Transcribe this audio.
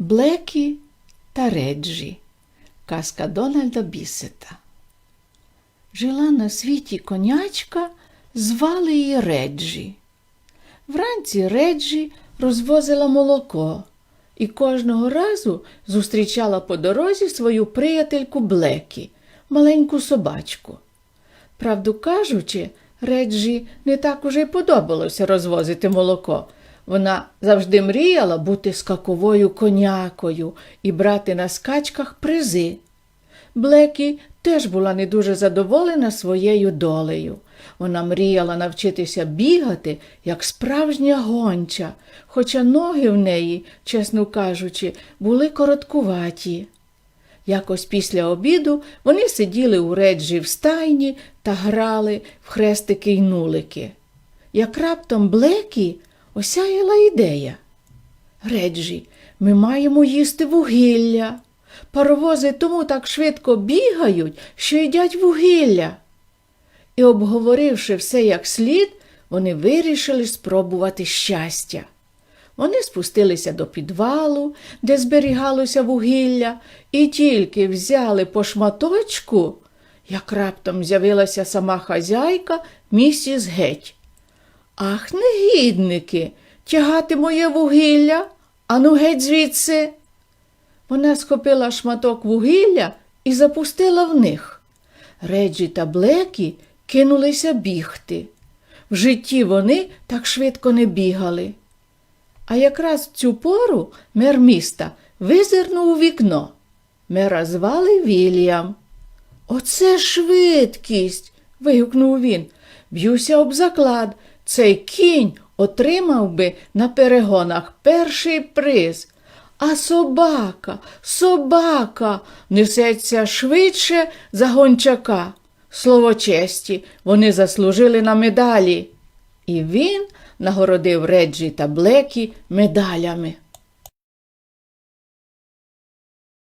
Блекі та Реджі. Казка Дональда Бісета. Жила на світі конячка, звали її Реджі. Вранці Реджі розвозила молоко і кожного разу зустрічала по дорозі свою приятельку Блекі, маленьку собачку. Правду кажучи, Реджі не так уже й подобалося розвозити молоко. Вона завжди мріяла бути скаковою конякою і брати на скачках призи. Блекі теж була не дуже задоволена своєю долею. Вона мріяла навчитися бігати, як справжня гонча, хоча ноги в неї, чесно кажучи, були короткуваті. Якось після обіду вони сиділи у реджі в стайні та грали в хрестики й нулики. Як раптом Блекі осяяла ідея. Реджі, ми маємо їсти вугілля. Паровози тому так швидко бігають, що їдять вугілля. І, обговоривши все як слід, вони вирішили спробувати щастя. Вони спустилися до підвалу, де зберігалося вугілля, і тільки взяли по шматочку, як раптом з'явилася сама хазяйка місіс Геть. Ах, негідники, тягати моє вугілля, ану геть звідси. Вона схопила шматок вугілля і запустила в них. Реджі та Блекі кинулися бігти. В житті вони так швидко не бігали. А якраз в цю пору мер міста визирнув у вікно. Мера звали Вільям. Оце швидкість. вигукнув він. Б'юся об заклад. Цей кінь отримав би на перегонах перший приз. А собака, собака несеться швидше за гончака. Слово честі, вони заслужили на медалі. І він нагородив Реджі та Блекі медалями.